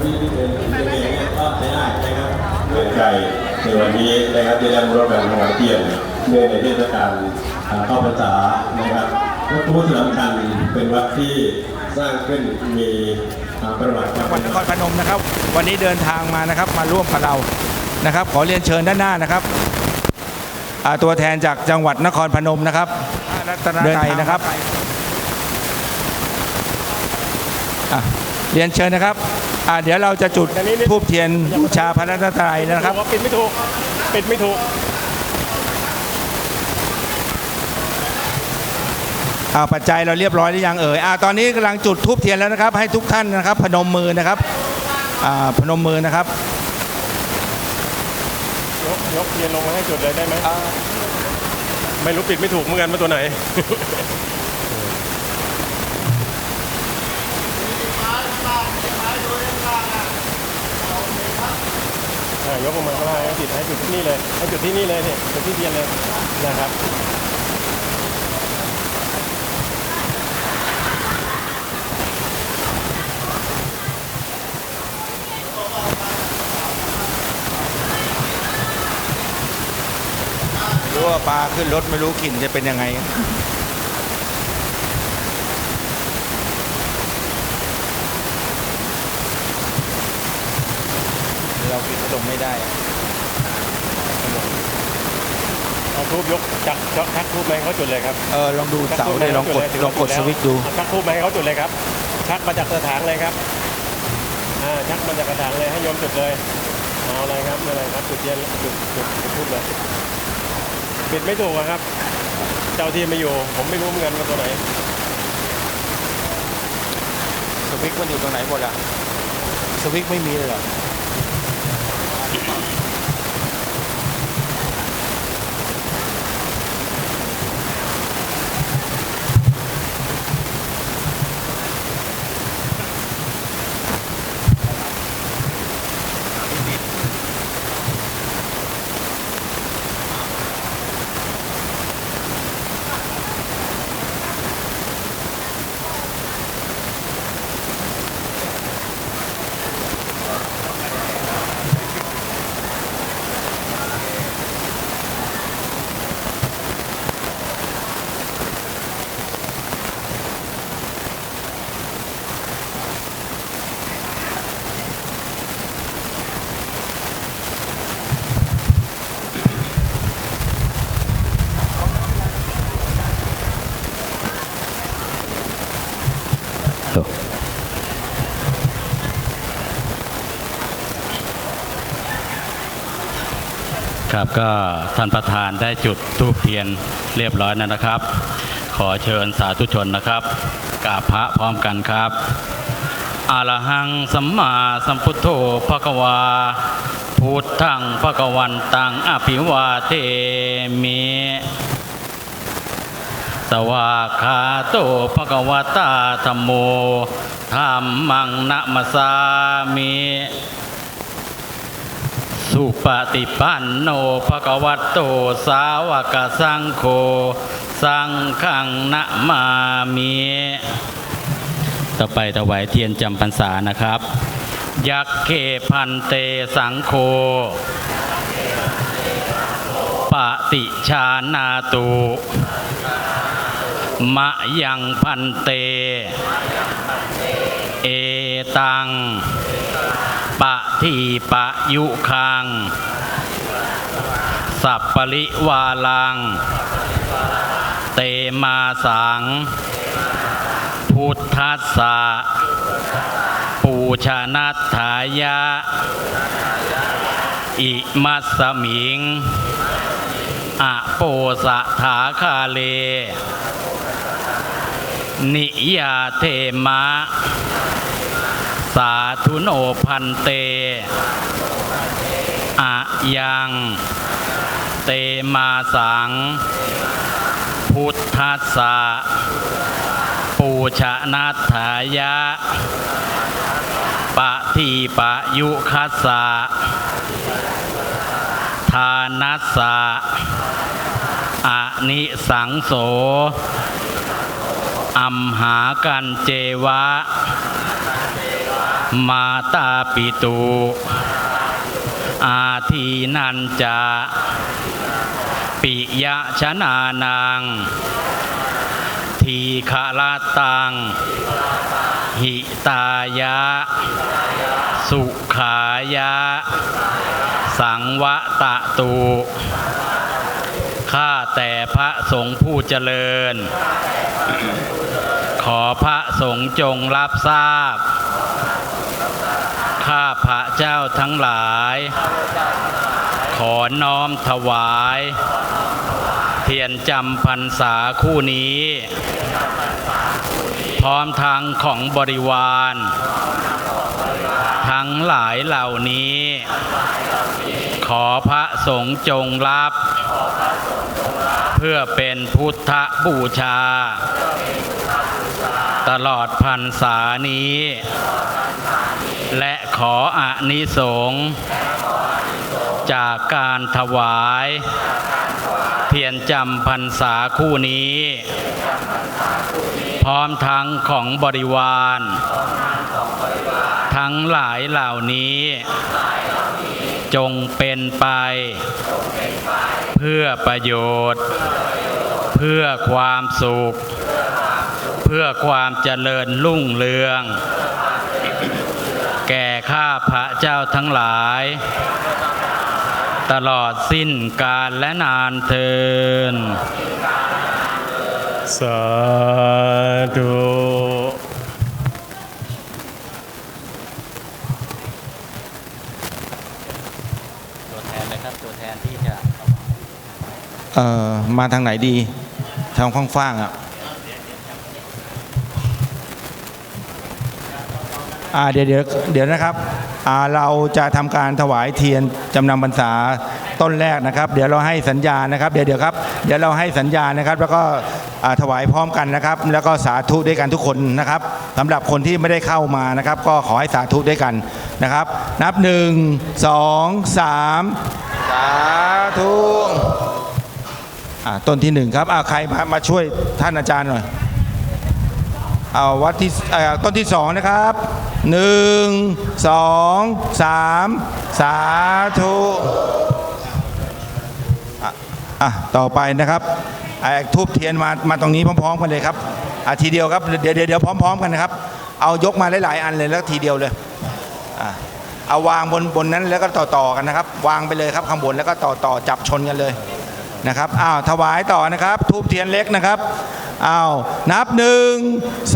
นะครับที่เป็นเป็นเองก็ใช้ได้นะครับเมืองไทยในวันนี้นะครับได้รับรถแบบหัวเทียนเนื่องในเทศกาลเข้าพรรษานะครับวัตถุที่สำคัญเป็นวัดที่สร้างขึ้นมีประวัติความจังหวัดนครพนมนะครับ วันนี้เดินทางมานะครับมาร่วมกับเรานะครับ ขอเรียนเชิญด้านหน้านะครับอ่าตัวแทนจากจังหวัดนครพนมนะครับเดินทางนะครับอะเรียนเชิญนะครับ อ่าเดี๋ยวเราจะจุดทูบเทียนบูชาพระรัตนตรัยนะครับว่าปิดไม่ถูกปิดไม่ถูกอ่าปัจจัยเราเรียบร้อยหรือยังเอ่ยอ่าตอนนี้กำลังจุดทูบเทียนแล้วนะครับ ให้ทุกท่านนะครับ พนมมือนะครับอ่าพนมมือนะครับ ยกยกเทียนลงมาให้จุดเลยได้ไหมไม่รู้ปิดไม่ถูกเหมือนกันว่าตัวไหน ยกลงมาข้างล่างให้ติดให้จุดที่นี่เลยให้จุดที่นี่เลยเนี่ยจุดที่เทียนเลยนะครับรู้ว่าปลาขึ้นรถไม่รู้กลิ่นจะเป็นยังไง เรากินขนมไม่ได้อะเอาทูบยกจักจักชักทูบมาให้เขาจุดเลยครับเออลองดูเสาเลยลองกดลองกดสวิตช์ดูชักทูบมาให้เขาจุดเลยครับชักมาจากกระถางเลยครับอ่าชักมาจากกระถางเลยให้โยมจุดเลยเอาอะไรครับอะไรครับจุดเทียนจุดจุดจุดทูบเลยปิดไม่ถูกอะครับ เจ้าที่ไม่อยู่ ผมไม่รู้เหมือนกันว่าตัวไหนสวิตช์มันอยู่ตรงไหนหมดล่ะสวิตช์ไม่มีเลยเหรอ ครับ ก็ท่านประธานได้จุดธูปเทียนเรียบร้อยแล้วนะครับ ขอเชิญสาธุชนนะครับกราบพระพร้อมกันครับอารหังสัมมาสัมพุทโธภควาพุทธังภควันตังอภิวาเทมิสวากาโตภะควตาธัมโมธัมมังนะมสามิ สุปฏิปันโนภะคะวะโตสาวกสังโฆสังฆังนะมามิต่อไปถวายเทียนจำพรรษานะครับ ยักเคพันเตสังโฆปฏิชานาตุมะยังพันเต เอตัง ปะทีปะยุคัง สัพปริวาลัง เตมาสัง พุทธัสสะปูชนัตถายะ อิมัสมิงอะโปสะถาคาเล นิยาเทมะ สาธุโนพันเตอะยัง เตมาสัง พุทธัสสะปูชนัตถายะ ปะทีปะยุคัสสะทานัสสะอะนิสังโสอัมหากันเจวะ มาตาปิตุอาทีนันจะปิยะชนานังทีฆะลาตัง หิตายะ สุขายะ สังวะตะตุข้าแต่พระสงฆ์ผู้เจริญ ขอพระสงฆ์จงรับทราบ ข้าพระเจ้าทั้งหลาย ขอน้อมถวาย เทียนจำพรรษาคู่นี้ พร้อมทางของบริวาร ทั้งหลายเหล่านี้ ขอพระสงฆ์จงรับ เพื่อเป็นพุทธบูชา ตลอดพรรษานี้ และขออนิสงส์จากการถวายเทียนจำพรรษาคู่นี้ พร้อมทั้งของบริวาร ทั้งหลายเหล่านี้ จงเป็นไป เพื่อประโยชน์ เพื่อความสุข เพื่อความเจริญรุ่งเรือง พระเจ้าทั้งหลาย ตลอดสิ้นกาลและนานเทินสาธุตัวแทนเลยครับตัวแทนที่จะเอ่อมาทางไหนดี ทางข้างฟ้างๆอะอ่าเดี๋ยวเดี๋ยวเดี๋ยวนะครับอ่า เราจะทำการถวายเทียนจำนำพรรษาต้นแรกนะครับ เดี๋ยวเราให้สัญญาณนะครับเดี๋ยวเดี๋ยวครับเดี๋ยวเราให้สัญญาณนะครับ แล้วก็ถวายพร้อมกันนะครับ แล้วก็สาธุด้วยกันทุกคนนะครับสำหรับคนที่ไม่ได้เข้ามานะครับ ก็ขอให้สาธุด้วยกันนะครับ นับหนึ่งสองสามสาธุต้นที่หนึ่งครับอ่าใครมามาช่วยท่านอาจารย์หน่อยเอาวัดที่เอ่อต้นที่สองนะครับ หนึ่งสองสามสาธุอะต่อไปนะครับไอ้ทูบเทียนมามาตรงนี้พร้อมๆกันเลยครับอะทีเดียวครับเดี๋ยวเดี๋ยวพร้อม ๆ กันนะครับ เอายกมาหลายๆอันเลยแล้วทีเดียวเลยอะเอาวางบนบนนั้นแล้วก็ต่อๆกันนะครับ วางไปเลยครับข้างบนแล้วก็ต่อต่อจับชนกันเลย นะครับอ้าวถวายต่อนะครับ ทูบเทียนเล็กนะครับอ้าวนับหนึ่ง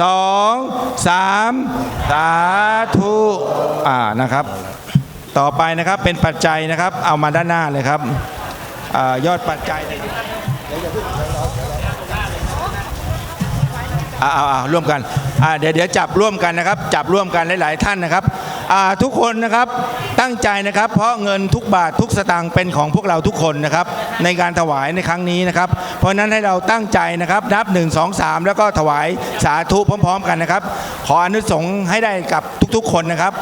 สองสามสาธุอ่านะครับ ต่อไปนะครับเป็นปัจจัยนะครับ เอามาด้านหน้าเลยครับอยอดปัจจัยเอาเอาเอาร่วมกัน อ่าเดี๋ยวเดี๋ยวจับร่วมกันนะครับ จับร่วมกันหลาย ๆ ท่านนะครับอ่าทุกคนนะครับตั้งใจนะครับ เพราะเงินทุกบาททุกสตางค์เป็นของพวกเราทุกคนนะครับ ในการถวายในครั้งนี้นะครับ เพราะฉะนั้นให้เราตั้งใจนะครับนับ 1 2 3 แล้วก็ถวายสาธุพร้อม ๆ กันนะครับ ขออนุสงฆ์ให้ได้กับทุก ๆ คนนะครับ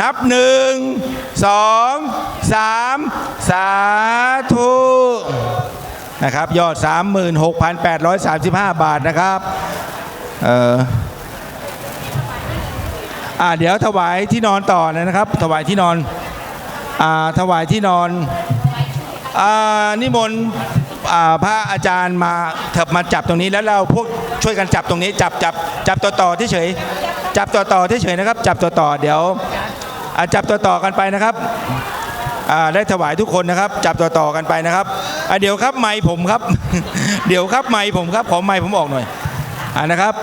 นับหนึ่งสองสามสาธุนะครับยอด 36,835 บาทนะครับเอ่อ อ่าเดี๋ยวถวายที่นอนต่อเลยนะครับ ถวายที่นอนอ่าถวายที่นอนอ่านิมนต์อ่าพระอาจารย์มาเถิบมาจับตรงนี้แล้วเราพวกช่วยกันจับตรงนี้ จับจับจับต่อต่อที่เฉยจับต่อต่อที่เฉยนะครับ จับต่อต่อเดี๋ยวอ่าจับต่อต่อกันไปนะครับอ่าได้ถวายทุกคนนะครับ จับต่อต่อกันไปนะครับอ่าเดี๋ยวครับไม้ผมครับ เดี๋ยวครับไม้ผมครับขอไม้ผมออกหน่อยอ่านะครับ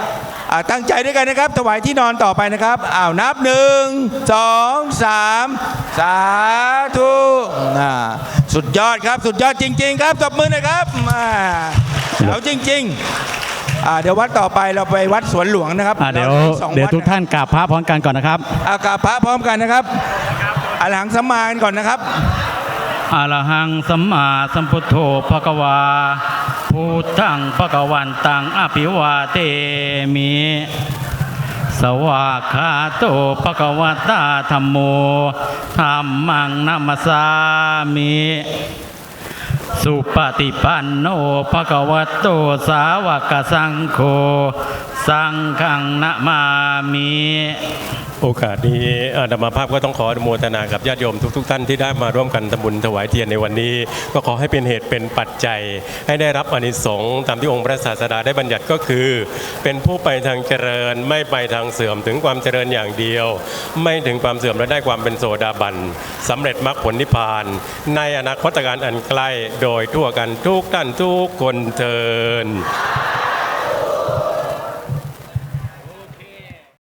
อ่าตั้งใจด้วยกันนะครับถวายที่นอนต่อไปนะครับอ้าวนับหนึ่งสองสามสาธุอ่าสุดยอดครับสุดยอดจริง ๆ ครับตบมือหน่อยครับมาเอาจริงๆอ่าเดี๋ยววัดต่อไปเราไปวัดสวนหลวงนะครับอ่าเดี๋ยวรามีสองเดี๋ยววัทุกท่านกราบพระพร้อมกันก่อนนะครับเอากราบพระพร้อมกันนะครับอาหลังสมมากันก่อนนะครับ อะระหังสัมมาสัมพุทโธภะคะวา พุทธังพระกวันตังอภิวาเทมิ สวากขาโตภะคะวตาธัมโมธัมมังนัมสสามิ สุปฏิปันโนภะคะวะโตสาวกสังโฆ สังฆังนะมามิโอกาสนี้อาตมาภาพก็ต้องขออนุโมทนากับญาติโยมทุก ๆ ท่านที่ได้มาร่วมกันทำบุญถวายเทียนในวันนี้ ก็ขอให้เป็นเหตุเป็นปัจจัย ให้ได้รับอานิสงส์ตามที่องค์พระศาสดาได้บัญญัติก็คือ เป็นผู้ไปทางเจริญไม่ไปทางเสื่อมถึงความเจริญอย่างเดียว ไม่ถึงความเสื่อมและได้ความเป็นโสดาบันสำเร็จมรรคผลนิพพาน ในอนาคตการอันใกล้โดยทั่วกันทุกท่านทุกคนเทิน